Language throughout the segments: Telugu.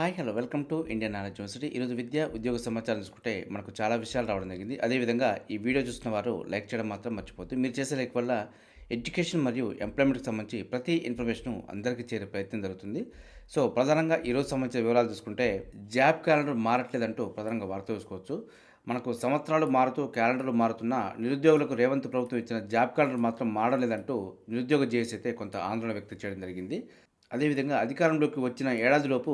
Hi hello welcome to Indian knowledge university. ఈరోజు విద్య ఉద్యోగ సమాచారం చూసుకుంటే మనకు చాలా విషయాలు రావడం జరిగింది. అదేవిధంగా ఈ వీడియో చూసిన వారు లైక్ చేయడం మాత్రం మర్చిపోద్దు మీరు చేసే లైక్ వల్ల ఎడ్యుకేషన్ మరియు ఎంప్లాయ్మెంట్కి సంబంధించి ప్రతి ఇన్ఫర్మేషన్ అందరికీ చేరే ప్రయత్నం జరుగుతుంది. సో ప్రధానంగా ఈరోజు సంబంధించిన వివరాలు చూసుకుంటే జాబ్ క్యాలెండర్ మారట్లేదంటూ ప్రధానంగా వార్త చూసుకోవచ్చు మనకు సంవత్సరాలు మారుతూ క్యాలెండర్లు మారుతున్న నిరుద్యోగులకు రేవంత్ ప్రభుత్వం ఇచ్చిన జాబ్ క్యాలెండర్ మాత్రం మారలేదంటూ నిరుద్యోగ జేఏసీ అయితే కొంత ఆందోళన వ్యక్తం చేయడం జరిగింది. అదేవిధంగా అధికారంలోకి వచ్చిన ఏడాదిలోపు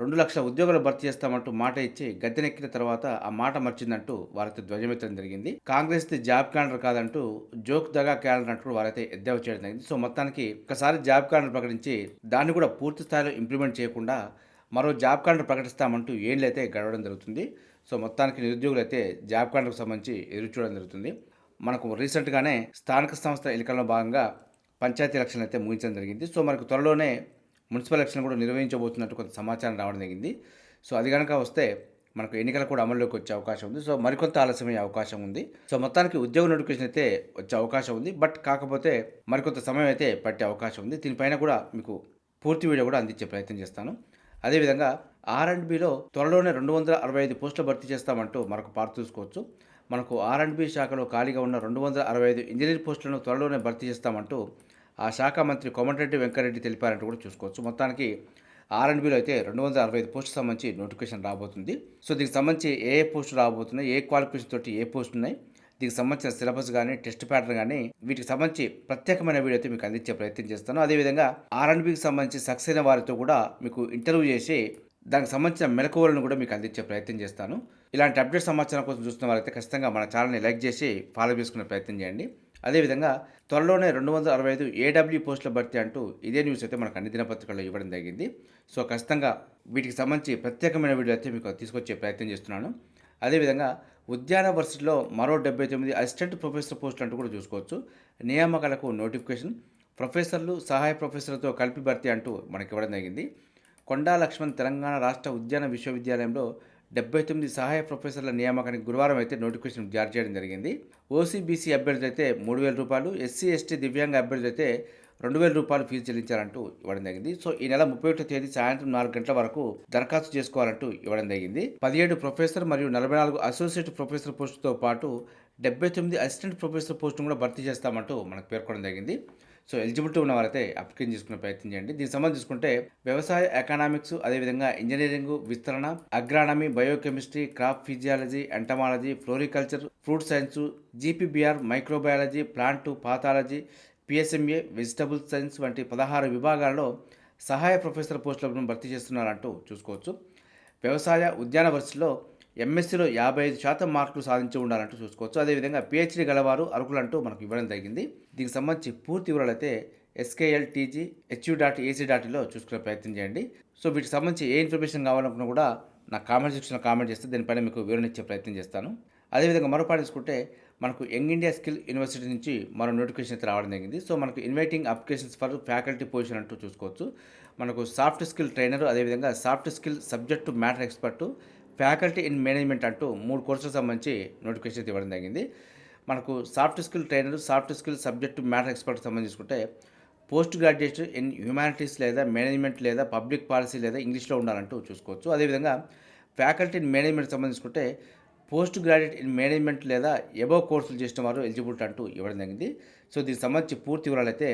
రెండు లక్షల ఉద్యోగాలు భర్తీ చేస్తామంటూ మాట ఇచ్చి గద్దెనెక్కిన తర్వాత ఆ మాట మర్చిందంటూ వారైతే ధ్వజమెత్తడం జరిగింది. కాంగ్రెస్ ది జాబ్ క్యాలెండర్ కాదంటూ జోక్ దగా క్యాలెండర్ అంటూ వారైతే ఎద్దేవా చేయడం జరిగింది. సో మొత్తానికి ఒకసారి జాబ్ క్యాలెండర్ ప్రకటించి దాన్ని కూడా పూర్తి స్థాయిలో ఇంప్లిమెంట్ చేయకుండా మరో జాబ్ క్యాలెండర్ ప్రకటిస్తామంటూ ఏళ్ళైతే గడవడం జరుగుతుంది. సో మొత్తానికి నిరుద్యోగులు అయితే జాబ్ క్యాలెండర్కు సంబంధించి ఎదురు చూడడం జరుగుతుంది. మనకు రీసెంట్గానే స్థానిక సంస్థ ఎన్నికల్లో భాగంగా పంచాయతీ ఎలక్షన్ అయితే ముగించడం జరిగింది. సో మనకు త్వరలోనే మున్సిపల్ ఎలక్షన్ కూడా నిర్వహించబోతున్నట్టు కొంత సమాచారం రావడం జరిగింది. సో అది కనుక వస్తే మనకు ఎన్నికలు కూడా అమల్లోకి వచ్చే అవకాశం ఉంది. సో మరికొంత ఆలస్యమయ్యే అవకాశం ఉంది. సో మొత్తానికి ఉద్యోగ నోటిఫికేషన్ అయితే వచ్చే అవకాశం ఉంది. బట్ కాకపోతే మరికొంత సమయం అయితే పట్టే అవకాశం ఉంది. దీనిపైన కూడా మీకు పూర్తి వీడియో కూడా అందించే ప్రయత్నం చేస్తాను. అదేవిధంగా ఆర్ అండ్ బిలో త్వరలోనే రెండు వందల అరవై ఐదు పోస్టులు భర్తీ చేస్తామంటూ మనకు పార్ట్ చూసుకోవచ్చు. మనకు ఆర్ అండ్ బి శాఖలో ఖాళీగా ఉన్న రెండు వందల అరవై ఐదు ఇంజనీర్ పోస్టులను త్వరలోనే భర్తీ చేస్తామంటూ ఆ శాఖ మంత్రి కోమటిరెడ్డి వెంకరెడ్డి తెలిపారంటూ కూడా చూసుకోవచ్చు. మొత్తానికి ఆర్ఎండ్బిలో అయితే రెండు వందల అరవై ఐదు పోస్టు సంబంధించి నోటిఫికేషన్ రాబోతుంది. సో దీనికి సంబంధించి ఏ ఏ పోస్టులు రాబోతున్నాయి ఏ క్వాలిఫికేషన్ తోటి ఏ పోస్ట్ ఉన్నాయి దీనికి సంబంధించిన సిలబస్ కానీ టెస్ట్ ప్యాటర్న్ కానీ వీటికి సంబంధించి ప్రత్యేకమైన వీడియో అయితే మీకు అందించే ప్రయత్నం చేస్తాను. అదేవిధంగా ఆర్ సంబంధించి సక్సెస్ అయిన వారితో కూడా మీకు ఇంటర్వ్యూ చేసి దానికి సంబంధించిన మెలకువలను కూడా మీకు అందించే ప్రయత్నం చేస్తాను. ఇలాంటి అప్డేట్ సమాచారం కోసం చూస్తున్న వారైతే ఖచ్చితంగా మన ఛానల్ని లైక్ చేసి ఫాలో చేసుకునే ప్రయత్నం చేయండి. అదేవిధంగా త్వరలోనే రెండు వందల అరవై ఐదు ఏడబ్ల్యూ పోస్టుల భర్తీ అంటూ ఇదే న్యూస్ అయితే మనకు అన్ని దినపత్రికల్లో ఇవ్వడం జరిగింది. సో ఖచ్చితంగా వీటికి సంబంధించి ప్రత్యేకమైన వీడియో అయితే మీకు తీసుకొచ్చే ప్రయత్నం చేస్తున్నాను. అదేవిధంగా ఉద్యాన వర్సిటీలో మరో డెబ్బై తొమ్మిది అసిస్టెంట్ ప్రొఫెసర్ పోస్టులు అంటూ కూడా చూసుకోవచ్చు. నియామకాలకు నోటిఫికేషన్ ప్రొఫెసర్లు సహాయ ప్రొఫెసర్లతో కలిపి భర్తీ అంటూ మనకి ఇవ్వడం జరిగింది. కొండా లక్ష్మణ్ తెలంగాణ రాష్ట్ర ఉద్యాన విశ్వవిద్యాలయంలో డెబ్బై తొమ్మిది సహాయ ప్రొఫెసర్ల నియామకానికి గురువారం అయితే నోటిఫికేషన్ జారీ చేయడం జరిగింది. ఓసీబీసీ అభ్యర్థులు అయితే మూడు వేల రూపాయలు ఎస్సీ ఎస్టీ దివ్యాంగ అభ్యర్థులు అయితే రెండు వేల రూపాయలు ఫీజు చెల్లించాలంటూ ఇవ్వడం జరిగింది. సో ఈ నెల ముప్పై ఒకటో తేదీ సాయంత్రం నాలుగు గంటల వరకు దరఖాస్తు చేసుకోవాలంటూ ఇవ్వడం జరిగింది. పదిహేడు ప్రొఫెసర్ మరియు నలభై నాలుగు అసోసియేట్ ప్రొఫెసర్ పోస్టుతో పాటు డెబ్బై తొమ్మిది అసిస్టెంట్ ప్రొఫెసర్ పోస్టును కూడా భర్తీ చేస్తామంటూ మనకు పేర్కొనడం జరిగింది. సో ఎలిజిబిలిటీ ఉన్న వారైతే అప్లికేషన్ చేసుకునే ప్రయత్నం చేయండి. దీనికి సంబంధించి చూసుకుంటే వ్యవసాయ ఎకనామిక్స్ అదేవిధంగా ఇంజనీరింగ్ విస్తరణ agronomy biochemistry crop physiology entomology floriculture fruit science GPBR microbiology plant pathology PSMA vegetable science వంటి పదహారు విభాగాల్లో సహాయ ప్రొఫెసర్ పోస్టులను భర్తీ చేస్తున్నారంటూ చూసుకోవచ్చు. వ్యవసాయ ఉద్యాన వరుసలో ఎంఎస్సీలో యాభై ఐదు శాతం మార్కులు సాధించి ఉండాలంటూ చూసుకోవచ్చు. అదేవిధంగా పిహెచ్డీ గలవారు అర్హులంటూ మనకు ఇవ్వడం జరిగింది దీనికి సంబంధించి పూర్తి వివరాలు అయితే SKL TG HU dot AC డాట్లో చూసుకునే ప్రయత్నం చేయండి. సో వీటికి సంబంధించి ఏ ఇన్ఫర్మేషన్ కావాలనుకున్నా కూడా నా కామెంట్ సెక్షన్లో కామెంట్ చేస్తే దీనిపైన మీకు వివరణ ఇచ్చే ప్రయత్నం చేస్తాను. అదేవిధంగా మరో పాటు తీసుకుంటే మనకు యంగ్ ఇండియా స్కిల్ యూనివర్సిటీ నుంచి మరో నోటిఫికేషన్ అయితే రావడం జరిగింది. సో మనకు inviting applications for faculty position అంటూ చూసుకోవచ్చు. మనకు సాఫ్ట్ స్కిల్ ట్రైనర్ అదేవిధంగా soft skill subject matter expert faculty in management అంటూ మూడు కోర్సులకు సంబంధించి నోటిఫికేషన్ అయితే ఇవ్వడం జరిగింది. మనకు soft skill trainer soft skill subject matter expert సంబంధించి పోస్ట్ గ్రాడ్యుయేట్ ఇన్ హ్యుమానిటీస్ లేదా మేనేజ్మెంట్ లేదా పబ్లిక్ పాలసీ లేదా ఇంగ్లీష్లో ఉండాలంటూ చూసుకోవచ్చు. అదేవిధంగా ఫ్యాకల్టీ ఇన్ మేనేజ్మెంట్ సంబంధించుకుంటే పోస్ట్ గ్రాడ్యుయేట్ ఇన్ మేనేజ్మెంట్ లేదా ఎబో కోర్సులు చేసిన వారు ఎలిజిబిలిటీ అంటూ ఇవ్వడం జరిగింది. సో దీనికి సంబంధించి పూర్తి వివరాలు అయితే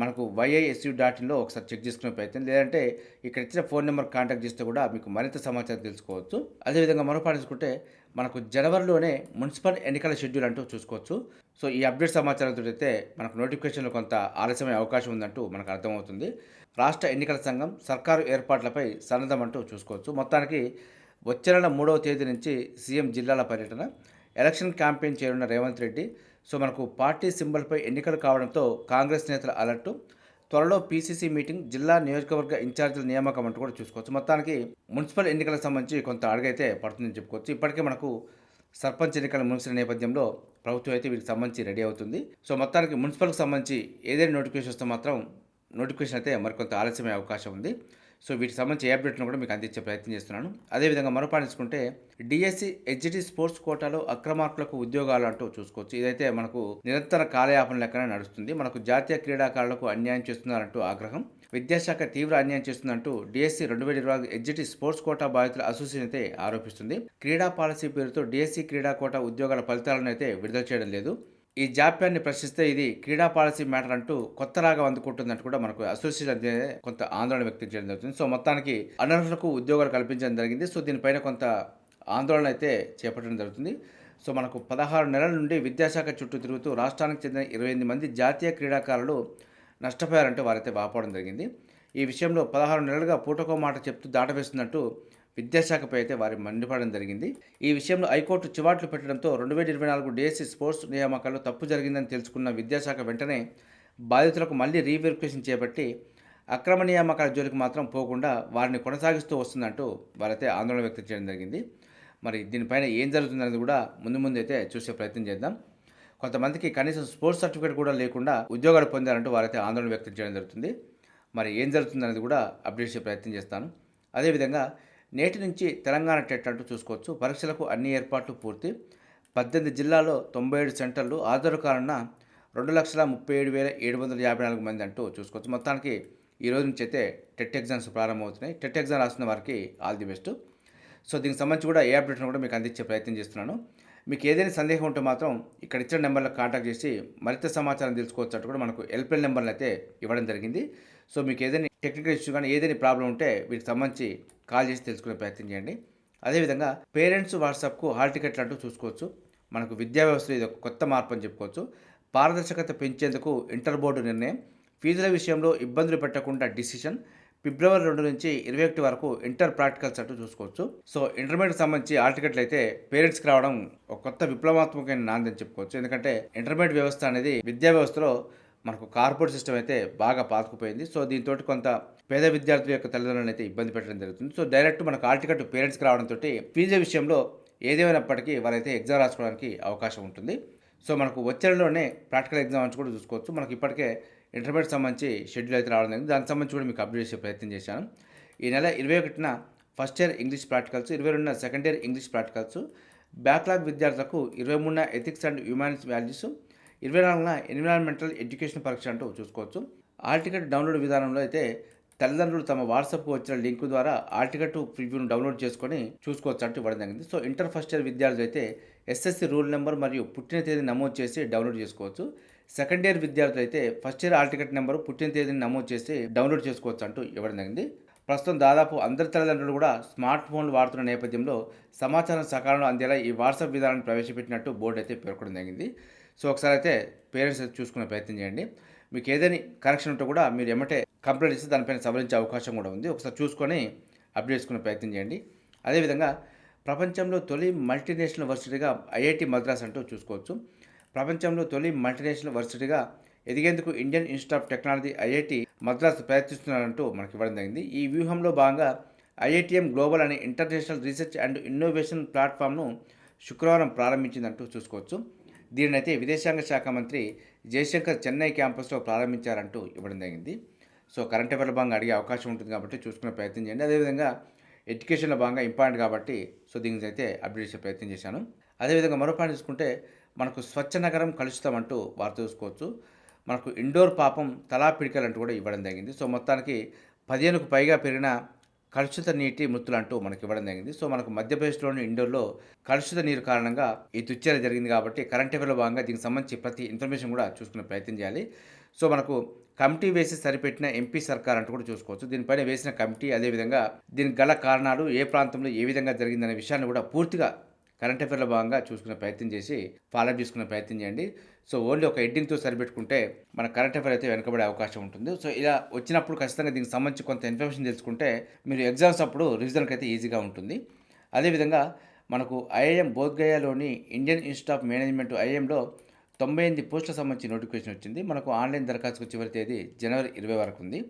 మనకు వైఐఎస్యూ డాట్ ఇన్లో ఒకసారి చెక్ చేసుకునే ప్రయత్నం. లేదంటే ఇక్కడ ఇచ్చిన ఫోన్ నెంబర్ కాంటాక్ట్ చేస్తే కూడా మీకు మరింత సమాచారం తెలుసుకోవచ్చు. అదేవిధంగా మరో పాటించుకుంటే మనకు జనవరిలోనే మున్సిపల్ ఎన్నికల షెడ్యూల్ అంటూ చూసుకోవచ్చు. సో ఈ అప్డేట్ సమాచారంతో అయితే మనకు నోటిఫికేషన్లో కొంత ఆలస్యమయ్యే అవకాశం ఉందంటూ మనకు అర్థమవుతుంది. రాష్ట్ర ఎన్నికల సంఘం సర్కారు ఏర్పాట్లపై సన్నద్ధం అంటూ చూసుకోవచ్చు. మొత్తానికి వచ్చే నెల మూడవ తేదీ నుంచి సీఎం జిల్లాల పర్యటన ఎలక్షన్ క్యాంపెయిన్ చేయనున్న రేవంత్ రెడ్డి సో మనకు పార్టీ సింబల్పై ఎన్నికలు కావడంతో కాంగ్రెస్ నేతల అలర్టు. త్వరలో పీసీసీ మీటింగ్ జిల్లా నియోజకవర్గ ఇన్ఛార్జీల నియామకం అంటూ కూడా చూసుకోవచ్చు. మొత్తానికి మున్సిపల్ ఎన్నికలకు సంబంధించి కొంత అడుగైతే పడుతుందని చెప్పుకోవచ్చు. ఇప్పటికే మనకు సర్పంచ్ ఎన్నికలు ముగిసిన నేపథ్యంలో ప్రభుత్వం అయితే వీటికి సంబంధించి రెడీ అవుతుంది. సో మొత్తానికి మున్సిపల్కి సంబంధించి ఏదైనా నోటిఫికేషన్ వస్తే మాత్రం నోటిఫికేషన్ అయితే మరికొంత ఆలస్యమయ్యే అవకాశం ఉంది. సో వీటికి సంబంధించి ఏ అప్డేట్ను కూడా మీకు అందించే ప్రయత్నం చేస్తున్నాను. అదేవిధంగా మరో పాటించుకుంటే డిఎస్సి హెచ్డి స్పోర్ట్స్ కోటాలో అక్రమార్కులకు ఉద్యోగాలు అంటూ చూసుకోవచ్చు. ఇదైతే మనకు నిరంతర కాలయాపన లెక్కనే నడుస్తుంది. మనకు జాతీయ క్రీడాకారులకు అన్యాయం చేస్తున్నారంటూ ఆగ్రహం. విద్యాశాఖ తీవ్ర అన్యాయం చేస్తుందంటూ డిఎస్సి రెండు వేల ఇరవై ఎగ్జిటి స్పోర్ట్స్ కోటా బాధితుల అసోసియేషన్ అయితే ఆరోపిస్తుంది. క్రీడా పాలసీ పేరుతో డిఎస్సి క్రీడా కోటా ఉద్యోగాల ఫలితాలను అయితే విడుదల చేయడం లేదు. ఈ జాప్యాన్ని ప్రశ్నిస్తే ఇది క్రీడా పాలసీ మ్యాటర్ అంటూ కొత్త రాగం అందుకుంటుందంటూ కూడా మనకు అసోసియేషన్ అయితే కొంత ఆందోళన వ్యక్తం చేయడం జరుగుతుంది. సో మొత్తానికి అనర్హులకు ఉద్యోగాలు కల్పించడం జరిగింది. సో దీనిపైన కొంత ఆందోళన అయితే చేపట్టడం జరుగుతుంది. సో మనకు పదహారు నెలల నుండి విద్యాశాఖ చుట్టూ తిరుగుతూ రాష్ట్రానికి చెందిన ఇరవై ఎనిమిది మంది జాతీయ క్రీడాకారులు నష్టపోయారంటే వారైతే వాపోవడం జరిగింది. ఈ విషయంలో పదహారు నెలలుగా పూటకో మాట చెప్తూ దాటవేస్తున్నట్టు విద్యాశాఖపై అయితే వారి మండిపడడం జరిగింది. ఈ విషయంలో హైకోర్టు చివాట్లు పెట్టడంతో రెండు వేల ఇరవై నాలుగు డిఎస్సి స్పోర్ట్స్ నియామకాల్లో తప్పు జరిగిందని తెలుసుకున్న విద్యాశాఖ వెంటనే బాధితులకు మళ్ళీ రీవెరిఫికేషన్ చేపట్టి అక్రమ నియామకాల జోలికి మాత్రం పోకుండా వారిని కొనసాగిస్తూ వస్తుందంటూ వారైతే ఆందోళన వ్యక్తం చేయడం జరిగింది. మరి దీనిపైన ఏం జరుగుతుందనేది కూడా ముందు ముందు అయితే చూసే ప్రయత్నం చేద్దాం. కొంతమందికి కనీసం స్పోర్ట్స్ సర్టిఫికేట్ కూడా లేకుండా ఉద్యోగాలు పొందారంటూ వారైతే ఆందోళన వ్యక్తం చేయడం జరుగుతుంది. మరి ఏం జరుగుతుందనేది కూడా అప్డేట్ చేసే ప్రయత్నం చేస్తాను. అదేవిధంగా నేటి నుంచి తెలంగాణ టెట్ అంటూ చూసుకోవచ్చు. పరీక్షలకు అన్ని ఏర్పాట్లు పూర్తి. పద్దెనిమిది జిల్లాల్లో తొంభై ఏడు సెంటర్లు హాజరు కారణ రెండు లక్షల ముప్పై ఏడు వేల ఏడు వందల యాభై నాలుగు మంది అంటూ చూసుకోవచ్చు. మొత్తానికి ఈ రోజు నుంచి అయితే టెట్ ఎగ్జామ్స్ ప్రారంభమవుతున్నాయి. టెట్ ఎగ్జామ్ రాసిన వారికి ఆల్ ది బెస్ట్. సో దీనికి సంబంధించి కూడా ఏ అప్డేట్ను కూడా మీకు అందించే ప్రయత్నం చేస్తున్నాను. మీకు ఏదైనా సందేహం ఉంటే మాత్రం ఇక్కడ ఇచ్చిన నెంబర్లకు కాంటాక్ట్ చేసి మరింత సమాచారం తెలుసుకోవచ్చు అంటూ కూడా మనకు హెల్ప్లైన్ నెంబర్లు అయితే ఇవ్వడం జరిగింది. సో మీకు ఏదైనా టెక్నికల్ ఇష్యూ కానీ ఏదైనా ప్రాబ్లం ఉంటే వీటికి సంబంధించి కాల్ చేసి తెలుసుకునే ప్రయత్నం చేయండి. అదేవిధంగా పేరెంట్స్ వాట్సాప్కు హాల్ టికెట్లు అంటూ చూసుకోవచ్చు. మనకు విద్యా వ్యవస్థలో ఇది ఒక కొత్త మార్పు అని చెప్పుకోవచ్చు. పారదర్శకత పెంచేందుకు ఇంటర్ బోర్డు నిర్ణయం. ఫీజుల విషయంలో ఇబ్బందులు పెట్టకుండా డిసిషన్. ఫిబ్రవరి రెండు నుంచి ఇరవై ఒకటి వరకు ఇంటర్ ప్రాక్టికల్స్ అంటూ చూసుకోవచ్చు. సో ఇంటర్మీడియట్ సంబంధించి ఆల్ టికెట్లు అయితే పేరెంట్స్కి రావడం ఒక కొత్త విప్లవాత్మకమైన నాంది అని చెప్పుకోవచ్చు. ఎందుకంటే ఇంటర్మీడియట్ వ్యవస్థ అనేది విద్యా వ్యవస్థలో మనకు కార్పొరేట్ సిస్టమ్ అయితే బాగా పాతుకుపోయింది. సో దీంతో కొంత పేద విద్యార్థుల యొక్క తల్లిదండ్రులను అయితే ఇబ్బంది పెట్టడం జరుగుతుంది. సో డైరెక్ట్ మనకు ఆల్ టికెట్ పేరెంట్స్కి రావడంతో ఫీజు విషయంలో ఏదేమైనప్పటికీ వారైతే ఎగ్జామ్ రాసుకోవడానికి అవకాశం ఉంటుంది. సో మనకు వచ్చేలోనే ప్రాక్టికల్ ఎగ్జామ్ కూడా చూసుకోవచ్చు. మనకి ఇప్పటికే ఇంటర్మీడియట్ సంబంధించి షెడ్యూల్ అయితే రావడం జరిగింది. దానికి సంబంధించి కూడా మీకు అప్డేట్ చేసే ప్రయత్నం చేశాను. ఈ నెల ఇరవై ఒకటిన ఫస్ట్ ఇయర్ ఇంగ్లీష్ ప్రాక్టికల్స్ ఇరవై రెండున second year English practicals backlog విద్యార్థులకు ఇరవై మూడున ఎథిక్స్ అండ్ హ్యూమానిటీస్ వాల్యూస్ ఇరవై నాలుగున ఎన్విరాన్మెంటల్ ఎడ్యుకేషన్ పరీక్ష అంటూ చూసుకోవచ్చు. ఆల్ టికెట్ డౌన్లోడ్ విధానంలో అయితే తల్లిదండ్రులు తమ వాట్సాప్కు వచ్చిన లింక్ ద్వారా ఆల్ టికెట్ ప్రివ్యూను డౌన్లోడ్ చేసుకొని చూసుకోవచ్చు అంటూ ఇవ్వడం జరిగింది. సో ఇంటర్ ఫస్ట్ ఇయర్ విద్యార్థులు అయితే ఎస్ఎస్సి రూల్ నెంబర్ మరియు పుట్టిన తేదీ నమోదు చేసి డౌన్లోడ్ చేసుకోవచ్చు. సెకండ్ ఇయర్ విద్యార్థులు అయితే first year hall ticket number పుట్టిన తేదీని నమోదు చేసి డౌన్లోడ్ చేసుకోవచ్చు అంటూ ఇవ్వడం జరిగింది. ప్రస్తుతం దాదాపు అందరి తల్లిదండ్రులు కూడా స్మార్ట్ ఫోన్లు వాడుతున్న నేపథ్యంలో సమాచారం సకాలంలో అందేలా ఈ వాట్సాప్ విధానాన్ని ప్రవేశపెట్టినట్టు బోర్డు అయితే పేర్కొనడం జరిగింది. సో ఒకసారి అయితే పేరెంట్స్ అయితే చూసుకునే ప్రయత్నం చేయండి. మీకు ఏదైనా కనెక్షన్ ఉంటే కూడా మీరు ఎమ్మటే కంప్లైంట్ ఇస్తే దానిపైన సవరించే అవకాశం కూడా ఉంది. ఒకసారి చూసుకొని అప్డేట్ చేసుకునే ప్రయత్నం చేయండి. అదేవిధంగా ప్రపంచంలో తొలి మల్టీనేషనల్ వర్సిటీగా ఐఐటి మద్రాస్ అంటూ చూసుకోవచ్చు. ప్రపంచంలో తొలి మల్టీనేషనల్ వర్సిటీగా ఎదిగేందుకు Indian Institute of Technology IIT Madras ప్రయత్నిస్తున్నారంటూ మనకి ఇవ్వడం జరిగింది. ఈ వ్యూహంలో భాగంగా ఐఐటిఎం గ్లోబల్ అనే ఇంటర్నేషనల్ రీసెర్చ్ అండ్ ఇన్నోవేషన్ ప్లాట్ఫామ్ను శుక్రవారం ప్రారంభించిందంటూ చూసుకోవచ్చు. దీనినైతే విదేశాంగ శాఖ మంత్రి జయశంకర్ చెన్నై క్యాంపస్లో ప్రారంభించారంటూ ఇవ్వడం జరిగింది. సో కరెంట్ అఫైర్ల భాగంగా అడిగే అవకాశం ఉంటుంది కాబట్టి చూసుకునే ప్రయత్నం చేయండి. అదేవిధంగా ఎడ్యుకేషన్లో భాగంగా ఇంపార్టెంట్ కాబట్టి సో దీనికి అయితే అప్డేట్ చేసే ప్రయత్నం చేశాను. అదేవిధంగా మరో పాయింట్ చూసుకుంటే మనకు స్వచ్ఛ నగరం కలుషితం అంటూ వార్త చూసుకోవచ్చు. మనకు ఇండోర్ పాపం తలా పిడికలు అంటూ కూడా ఇవ్వడం జరిగింది. సో మొత్తానికి పదిహేనుకు పైగా పెరిగిన కలుషిత నీటి మృతులు అంటూ మనకి ఇవ్వడం జరిగింది. సో మనకు మధ్యప్రదేశ్లోని ఇండోర్లో కలుషిత నీరు కారణంగా ఈ తుచ్చర జరిగింది కాబట్టి కరెంట్ అఫేర్లో భాగంగా దీనికి సంబంధించి ప్రతి ఇన్ఫర్మేషన్ కూడా చూసుకునే ప్రయత్నం చేయాలి. సో మనకు కమిటీ వేసి సరిపెట్టిన ఎంపీ సర్కార్ అంటూ కూడా చూసుకోవచ్చు. దీనిపైన వేసిన కమిటీ అదేవిధంగా దీనికి గల కారణాలు ఏ ప్రాంతంలో ఏ విధంగా జరిగిందనే విషయాన్ని కూడా పూర్తిగా కరెంట్ అఫేర్లో భాగంగా చూసుకునే ప్రయత్నం చేసి ఫాలో చేసుకునే ప్రయత్నం చేయండి. సో ఓన్లీ ఒక హెడ్డింగ్తో సరిపెట్టుకుంటే మన కరెంట్ అఫేర్ అయితే వెనకబడే అవకాశం ఉంటుంది. సో ఇలా వచ్చినప్పుడు ఖచ్చితంగా దీనికి సంబంధించి కొంత ఇన్ఫర్మేషన్ తెలుసుకుంటే మీరు ఎగ్జామ్స్ అప్పుడు రివిజన్కి అయితే ఈజీగా ఉంటుంది. అదేవిధంగా మనకు ఐఐఎం బోధ్గయాలోని ఇండియన్ ఇన్స్టిట్యూట్ ఆఫ్ మేనేజ్మెంట్ ఐఐఎంలో తొంభై ఎనిమిది పోస్టులకు సంబంధించి నోటిఫికేషన్ వచ్చింది. మనకు ఆన్లైన్ దరఖాస్తుకు చివరి తేదీ జనవరి ఇరవై వరకు ఉంది.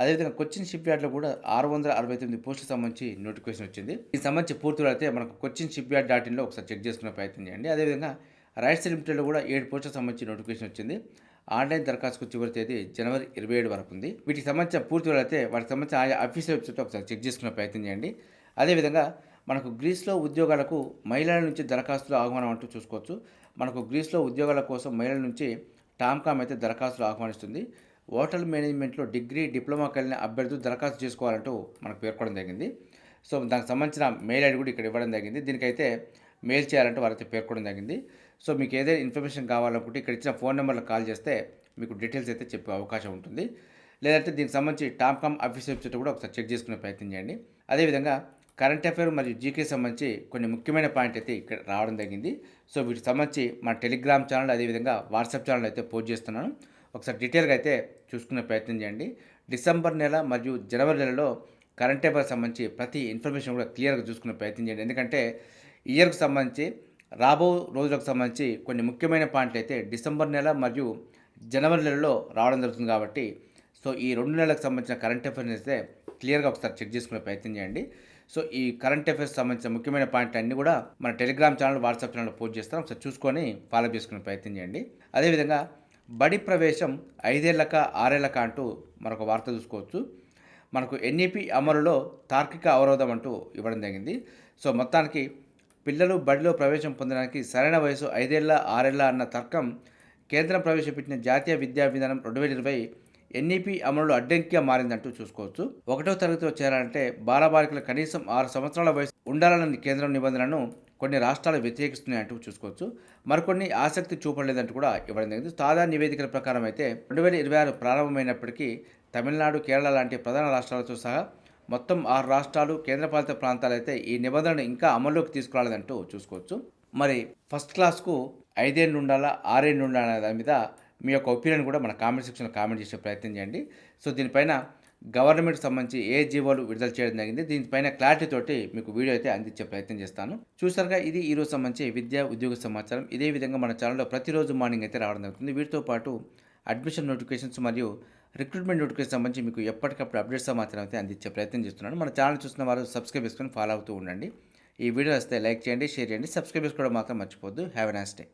అదేవిధంగా కొచ్చిన్ షిప్ యార్డ్లో కూడా ఆరు వందల అరవై తొమ్మిది పోస్టులకు సంబంధించి నోటిఫికేషన్ వచ్చింది. దీనికి సంబంధించి పూర్తిగా అయితే మనకు కొచ్చిన్ షిప్ యార్డ్ డాట్ ఇన్లో ఒకసారి చెక్ చేసుకునే ప్రయత్నం చేయండి. అదేవిధంగా రైట్స్ లిమిటెడ్లో కూడా ఏడు పోస్టులకు సంబంధించి నోటిఫికేషన్ వచ్చింది. ఆన్లైన్ దరఖాస్తుకు చివరి తేదీ జనవరి ఇరవై ఏడు వరకు ఉంది. వీటికి సంబంధించిన పూర్తి అయితే వాటికి సంబంధించిన ఆయా అఫీషియల్ వెబ్సైట్ ఒకసారి చెక్ చేసుకునే ప్రయత్నం చేయండి. అదేవిధంగా మనకు గ్రీస్లో ఉద్యోగాలకు మహిళల నుంచి దరఖాస్తులు ఆహ్వానం అంటూ చూసుకోవచ్చు. మనకు గ్రీస్లో ఉద్యోగాల కోసం మహిళల నుంచి టామ్కామ్ అయితే దరఖాస్తులు ఆహ్వానిస్తుంది. హోటల్ మేనేజ్మెంట్లో డిగ్రీ డిప్లొమా కలిగిన అభ్యర్థులు దరఖాస్తు చేసుకోవాలంటూ మనకు పేర్కొనడం జరిగింది. సో దానికి సంబంధించిన మెయిల్ ఐడి కూడా ఇక్కడ ఇవ్వడం జరిగింది. దీనికైతే మెయిల్ చేయాలంటే వారైతే పేర్కొనడం జరిగింది. సో మీకు ఏదైనా ఇన్ఫర్మేషన్ కావాలనుకుంటే ఇక్కడ ఇచ్చిన ఫోన్ నెంబర్లో కాల్ చేస్తే మీకు డీటెయిల్స్ అయితే చెప్పే అవకాశం ఉంటుంది. లేదంటే దీనికి సంబంధించి టామ్కామ్ ఆఫీస్ వెబ్సైట్ కూడా ఒకసారి చెక్ చేసుకునే ప్రయత్నం చేయండి. అదేవిధంగా కరెంట్ అఫైర్ మరియు జీకే సంబంధించి కొన్ని ముఖ్యమైన పాయింట్ అయితే ఇక్కడ రావడం జరిగింది. సో వీటికి సంబంధించి మన టెలిగ్రామ్ ఛానల్ అదేవిధంగా వాట్సాప్ ఛానల్ అయితే పోస్ట్ చేస్తున్నాను. ఒకసారి డీటెయిల్గా అయితే చూసుకునే ప్రయత్నం చేయండి. డిసెంబర్ నెల మరియు జనవరి నెలలో కరెంట్ అఫైర్ సంబంధించి ప్రతి ఇన్ఫర్మేషన్ కూడా క్లియర్గా చూసుకునే ప్రయత్నం చేయండి. ఎందుకంటే ఇయర్కి సంబంధించి రాబో రోజులకు సంబంధించి కొన్ని ముఖ్యమైన పాయింట్లు అయితే డిసెంబర్ నెల మరియు జనవరి నెలలో రావడం జరుగుతుంది కాబట్టి సో ఈ రెండు నెలలకు సంబంధించిన కరెంట్ అఫైర్స్ అయితే క్లియర్గా ఒకసారి చెక్ చేసుకునే ప్రయత్నం చేయండి. సో ఈ కరెంట్ అఫైర్స్ సంబంధించిన ముఖ్యమైన పాయింట్లు అన్నీ కూడా మన Telegram channel WhatsApp channel post చేస్తాం ఒకసారి చూసుకొని ఫాలో చేసుకునే ప్రయత్నం చేయండి. అదేవిధంగా బడి ప్రవేశం ఐదేళ్ళక ఆరేళ్ళక అంటూ మరొక వార్త చూసుకోవచ్చు. మనకు ఎన్ఈపి అమలులో తార్కిక అవరోధం అంటూ ఇవ్వడం జరిగింది. సో మొత్తానికి పిల్లలు బడిలో ప్రవేశం పొందడానికి సరైన వయసు ఐదేళ్ళ ఆరేళ్ళ అన్న తర్కం కేంద్రం ప్రవేశపెట్టిన జాతీయ విద్యా విధానం రెండు వేల ఇరవై ఎన్ఈపి అమలులో అడ్డంకిగా మారిందంటూ చూసుకోవచ్చు. ఒకటో తరగతిలో చేరాలంటే బాలబాలికలు కనీసం ఆరు సంవత్సరాల వయసు ఉండాలన్న కేంద్రం నిబంధనలను కొన్ని రాష్ట్రాలు వ్యతిరేకిస్తున్నాయంటూ చూసుకోవచ్చు. మరికొన్ని ఆసక్తి చూపలేదంటూ కూడా ఇవ్వడం జరిగింది. తాజా నివేదికల ప్రకారం అయితే రెండు వేల ఇరవై ఆరు ప్రారంభమైనప్పటికీ తమిళనాడు కేరళ లాంటి ప్రధాన రాష్ట్రాలతో సహా మొత్తం ఆరు రాష్ట్రాలు కేంద్రపాలిత ప్రాంతాలు అయితే ఈ నిబంధనను ఇంకా అమల్లోకి తీసుకురాలేదంటూ చూసుకోవచ్చు. మరి ఫస్ట్ క్లాస్కు ఐదేళ్ళు ఉండాలా ఆరేళ్ళు ఉండాలా దాని మీద మీ యొక్క ఒపీనియన్ కూడా మన కామెంట్ సెక్షన్లో కామెంట్ చేసే ప్రయత్నం చేయండి. సో దీనిపైన గవర్నమెంట్ సంబంధించి ఏ జీవోలు విడుదల చేయడం జరిగింది దీనిపైన క్లారిటీ తోటి మీకు వీడియో అయితే అందించే ప్రయత్నం చేస్తాను. చూసారుగా ఇది ఈ రోజు సంబంధించి విద్యా ఉద్యోగ సమాచారం. ఇదే విధంగా మన ఛానల్లో ప్రతిరోజు మార్నింగ్ అయితే రావడం జరుగుతుంది. వీటితో పాటు అడ్మిషన్ నోటిఫికేషన్స్ మరియు రిక్రూట్మెంట్ నోటిఫికేషన్ సంబంధించి మీకు ఎప్పటికప్పుడు అప్డేట్ సమాచారం అయితే అందించే ప్రయత్నం చేస్తున్నాను. మన ఛానల్ చూస్తున్న వారు సబ్స్క్రైబ్ చేసుకొని ఫాలో అవుతూ ఉండండి. ఈ వీడియో వస్తే లైక్ చేయండి షేర్ చేయండి. సబ్స్క్రైబ్ చేసుకోవడం మాత్రం మర్చిపోద్దు హ్యావ్ ఎ నైస్ డే